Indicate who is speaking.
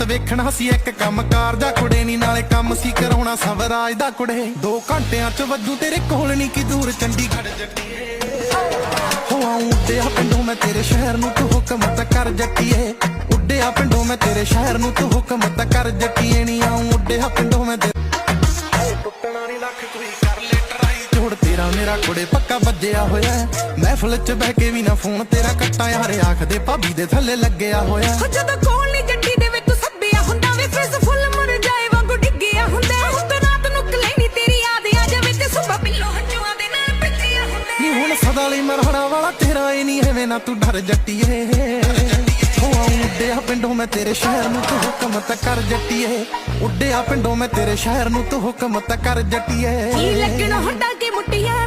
Speaker 1: ਪੁੱਤ ਵੇਖਣਾ ਸੀ ਇੱਕ ਕੰਮ ਕਾਰ ਦਾ ਕੁੜੇ ਨਹੀਂ ਨਾਲੇ ਕੰਮ ਸੀ ਕਰਾਉਣਾ ਸਵਰਾਜ ਦਾ ਕੁੜੇ। 2 ਘੰਟਿਆਂ ਚ ਵੱਜੂ ਤੇਰੇ ਕੋਲ ਨਹੀਂ ਕਿ ਦੂਰ ਚੰਡੀਗੜ੍ਹ ਜੱਟੀਏ। ਹੋ ਆਉਂ ਉੱਡਿਆ ਪਿੰਡੋਂ ਮੈਂ ਤੇਰੇ ਸ਼ਹਿਰ ਨੂੰ ਤੂੰ ਹੁਕਮ ਤਾਂ ਕਰ ਜੱਟੀਏ। ਉੱਡਿਆ ਪਿੰਡੋਂ ਮੈਂ ਤੇਰੇ ਸ਼ਹਿਰ ਨੂੰ ਤੂੰ ਹੁਕਮ ਤਾਂ ਕਰ ਜੱਟੀਏ। ਨਹੀਂ ਆਉਂ ਉੱਡਿਆ ਪਿੰਡੋਂ ਮੈਂ ਤੇਰੇ ਟੁੱਟਣਾ ਨਹੀਂ ਲੱਖ ਕੋਈ ਕਰ ਲੈ ਟਰਾਈ ਜੋੜ ਤੇਰਾ ਮੇਰਾ ਕੁੜੇ ਪੱਕਾ ਵੱਜਿਆ ਹੋਇਆ। ਮਹਿਫਲ ਚ ਬਹਿ ਕੇ ਵੀ ਨਾ ਫੋਨ ਤੇਰਾ ਕੱਟਾ ਯਾਰ। ਆਖਦੇ ਭਾਬੀ ਦੇ ਥੱਲੇ ਲੱਗਿਆ ਹੋਇਆ
Speaker 2: ਜਦੋਂ ਹੁਣ
Speaker 1: ਸਦਾ ਲਈ ਮਰਹੜਾ ਵਾਲਾ ਤੇਰਾ ਹੀ ਨਹੀਂ ਐਵੇਂ ਨਾ ਤੂੰ ਡਰ ਜੱਟੀਏ। ਹੋ ਉੱਡਿਆ ਪਿੰਡੋਂ ਮੈਂ ਤੇਰੇ ਸ਼ਹਿਰ ਨੂੰ ਤੂੰ ਹੁਕਮ ਤਾਂ ਕਰ ਜੱਟੀਏ। ਉੱਡਿਆ ਪਿੰਡੋਂ ਮੈਂ ਤੇਰੇ ਸ਼ਹਿਰ ਨੂੰ ਤੂੰ ਹੁਕਮ ਤਾਂ ਕਰ ਜੱਟੀਏ।
Speaker 2: ਕੀ ਲੱਗਣਾ ਹੁੰਦਾ ਕਿ ਮੁੱਟਿਆ